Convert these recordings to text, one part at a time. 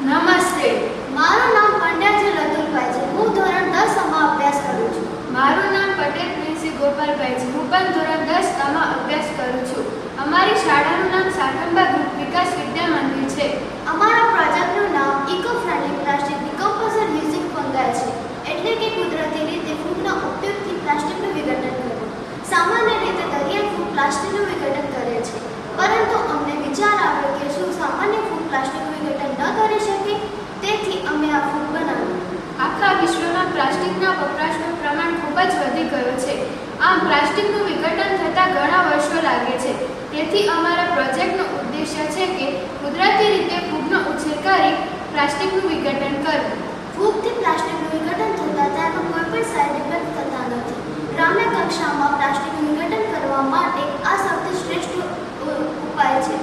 નમસ્તે. મારું નામ પંડ્યાજી લતુલભાઈ છે. હું ધોરણ દસમાં અભ્યાસ કરું છું. મારું નામ પટેલ પ્રિન્સી ગોપાલભાઈ છે. હું પણ ધોરણ દસ આમાં અભ્યાસ કરું છું. અમારી શાળાનું નામ સાકંબા ગ્રુપ વિકાસ વિદ્યા મંદિર છે. અમારા પ્રોજેક્ટનું નામ eco friendly plastic decomposer using fungi છે. એટલે કે કુદરતી રીતે ફૂગના ઉપયોગથી પ્લાસ્ટિકનું વિઘટન કરવું. સામાન્ય રીતે દરિયાઈ ફૂગ પ્લાસ્ટિકનું વિઘટન કરે છે પરંતુ અમને વિચાર આવ્યો કે શું સામાન્ય ફૂગ પ્લાસ્ટિકનું વિઘટન ન કરી શકે તેથી અમે આ ફૂગ બનાવ્યું આખા વિશ્વમાં પ્લાસ્ટિકના વપરાશનું પ્રમાણ ખૂબ જ વધી ગયું છે. આમ પ્લાસ્ટિકનું વિઘટન થતાં ઘણા વર્ષો લાગે છે. તેથી અમારા પ્રોજેક્ટનો ઉદ્દેશ્ય છે કે કુદરતી રીતે ફૂગનો ઉછેર કરી પ્લાસ્ટિકનું વિઘટન કરવું. ફૂગથી પ્લાસ્ટિકનું વિઘટન થતાં તેનો કોઈ પણ સાઇડ ઇફેક્ટ થતા નથી. ગ્રામ્ય કક્ષામાં પ્લાસ્ટિકનું વિઘટન કરવા માટે આ સૌથી શ્રેષ્ઠ ઉપાય છે.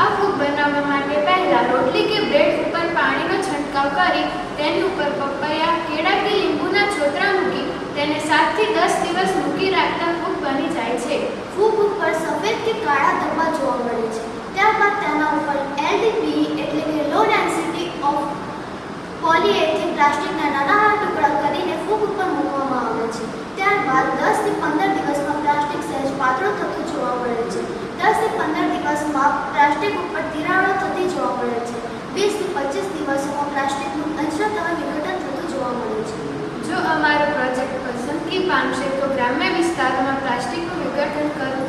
આ ફૂગ બનાવવા માટે પહેલા રોટલી કે બ્રેડ ઉપર પાણીનો છંટકાવ કરી તેની ઉપર પપૈયા કેળા કે લીંબુના છોતરા મૂકી તેને સાતથી દસ દિવસ મૂકી રાખતા ફૂગ બની જાય છે ફૂગ ઉપર સફેદ કે કાળા ધબ્બા જોવા મળે છે ત્યારબાદ તેના ઉપર એલડીપી એટલે કે લો ડેન્સિટી ઓફ પોલીએથિન પ્લાસ્ટિકના નાના નાના ટુકડા કરીને ફૂગ ઉપર મૂકવામાં આવે છે. ત્યારબાદ દસથી પંદર દિવસમાં પ્લાસ્ટિક સહેજ પાતળું થતું જોવા મળે છે. દસથી પંદર દિવસમાં પ્લાસ્ટિક ઉપર તિરાડો થતી જોવા મળે છે. વીસથી પચીસ દિવસોમાં પ્લાસ્ટિકનું અંશતઃ વિઘટન થતું જોવા મળે છે. જો અમારો પ્રોજેક્ટ પસંદગી પામશે, તો ગ્રામ્ય વિસ્તારોમાં પ્લાસ્ટિકનું વિઘટન કરવું